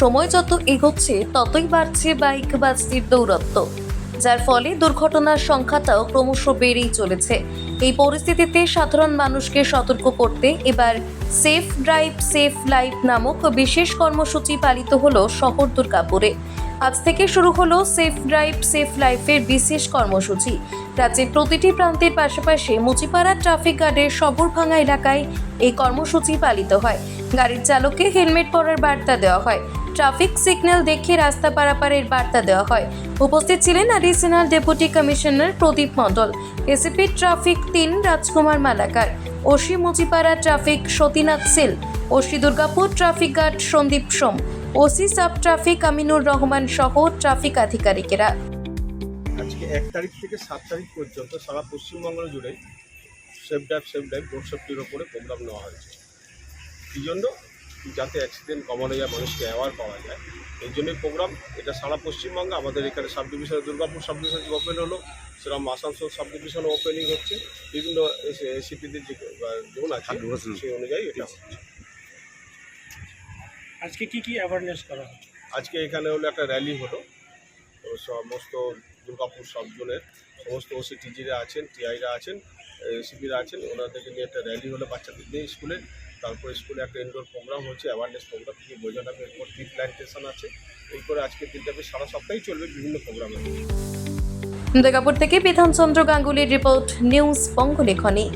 সময় যত এগোচ্ছে, ততই বাড়ছে বাইক বাসটির দৌরত্ব। যার ফলে দুর্ঘটনার সংখ্যাটাও ক্রমশ বেড়েই চলেছে। এই পরিস্থিতিতে সাধারণ মানুষকে সতর্ক করতে এবার সেফ ড্রাইভ, সেফ লাইফ নামক বিশেষ কর্মসূচি পালিত হলো শহর দুর্গাপুরে। আজ থেকে শুরু হলো সেফ ড্রাইভ, সেফ লাইফের বিশেষ কর্মসূচি। রাজ্যের প্রতিটি প্রান্তের পাশাপাশি মুচিপাড়া ট্রাফিক গার্ডের সবরভাঙা এলাকায় এই কর্মসূচি পালিত হয়। গাড়ির চালককে হেলমেট পরার বার্তা দেওয়া হয়। ট্রাফিক সিগন্যাল দেখে রাস্তা পারাপারের বার্তা দেওয়া হয়। উপস্থিত ছিলেন additional deputy commissioner Pradip Mondal ACP traffic তিন Rajkumar Malakar, OC Muchipara traffic Satinath Seal, OC Durgapur traffic guard Sandip Som, OC sub traffic Aminur Rahman সহ ট্রাফিক আধিকারিকেরা। আজকে এক তারিখ থেকে সাত তারিখ পর্যন্ত সারা পশ্চিমবঙ্গ জুড়ে safe drive safe drive road সেফটির ওপরে প্রোগ্রাম নেওয়া হয়েছে। এই জন্য? যাতে অ্যাক্সিডেন্ট কমানো যায় মানুষকে অ্যাওয়ার পাওয়া যায়। এই জন্যই প্রোগ্রাম এটা সারা পশ্চিমবঙ্গে আমাদের এখানে সাব ডিভিশনে দুর্গাপুর সাব ডিভিশন ওপেন হলো সেরকম আসানসোল সাব ডিভিশনে ওপেনিং হচ্ছে। বিভিন্ন এসিপিদের যে জোন আছে সেই অনুযায়ী এটা হচ্ছে। আজকে কি কি অ্যাওয়ারনেস করা হয় আজকে এখানে হলো একটা র্যালি হলো। সমস্ত দুর্গাপুর সব জোনের সমস্ত ওসিটিজিরা আছেন, টিআইরা আছেন এসিপিরা আছেন, ওনাদেরকে নিয়ে একটা র্যালি হলো বাচ্চাদের নিয়ে স্কুলে। তারপর স্কুলে একটা ইনডোর প্রোগ্রাম হচ্ছে অ্যাওয়ারনেস প্রোগ্রাম কি বোঝানো এরপর টি প্ল্যান্টেশন আছে। এরপরে আজকে দিনটা বেশ সারা সপ্তাহেই চলবে বিভিন্ন প্রোগ্রামে দুর্গাপুর থেকে বিধানচন্দ্র গাঙ্গুলির রিপোর্ট নিউজ বঙ্গলেখনী।